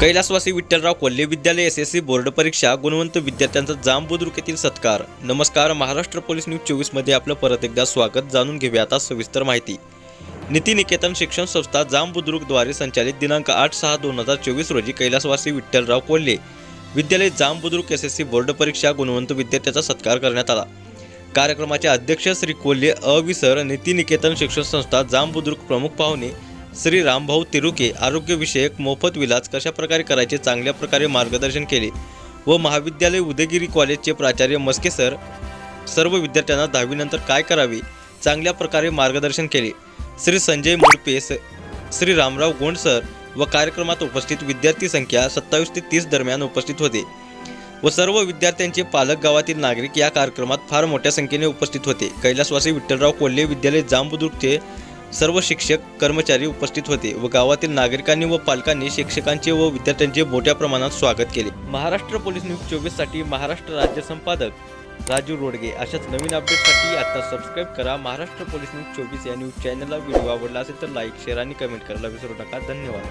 कैलासवासी विठ्ठलराव कोल्हे विद्यालय S S C board परीक्षा गुणवंत विद्यार्थ्यांचा जांबुद्रुक येथील सत्कार. नमस्कार महाराष्ट्र पोलीस न्यूज चोवीसमध्ये आपलं परत एकदा स्वागत. जाणून घेऊया आता सविस्तर माहिती. नितीनिकेतन शिक्षण संस्था जांबुद्रुकद्वारे संचालित दिनांक आठ सहा दोन हजार चोवीस रोजी कैलासवासी विठ्ठलराव कोल्हे विद्यालय Jambudruk S S C board परीक्षा गुणवंत विद्यार्थ्याचा सत्कार करण्यात आला. कार्यक्रमाचे अध्यक्ष श्री कोल्हे अविसर नितीनिकेतन शिक्षण संस्था जांबुद्रुक प्रमुख पाहुणे श्री रामभाऊ तिरुके आरोग्यविषयक मोफत विलास कशा प्रकारे करायचे चांगल्या प्रकारे मार्गदर्शन केले व महाविद्यालय उदयगिरी कॉलेजचे प्राचार्य मस्के सर सर्व विद्यार्थ्यांना दहावीनंतर काय करावे चांगल्या प्रकारे मार्गदर्शन केले. श्री संजय मुडपे स श्री रामराव गोंड सर व कार्यक्रमात उपस्थित विद्यार्थी संख्या सत्तावीस ते तीस दरम्यान उपस्थित होते व सर्व विद्यार्थ्यांचे पालक गावातील नागरिक या कार्यक्रमात फार मोठ्या संख्येने उपस्थित होते. कैलासवासी विठ्ठलराव कोल्हे विद्यालय जांबुदुर्गचे सर्व शिक्षक कर्मचारी उपस्थित होते व गावातील नागरिकांनी व पालकांनी शिक्षकांचे व विद्यार्थ्यांचे मोठ्या प्रमाणात स्वागत केले. महाराष्ट्र पोलीस न्यूज चोवीससाठी महाराष्ट्र राज्य संपादक राजू रोडगे अशाच नवीन अपडेटसाठी आता सबस्क्राईब करा. महाराष्ट्र पोलीस न्यूज चोवीस या न्यूज चॅनलला व्हिडिओ आवडला असेल तर लाईक शेअर आणि कमेंट करायला विसरू नका. धन्यवाद.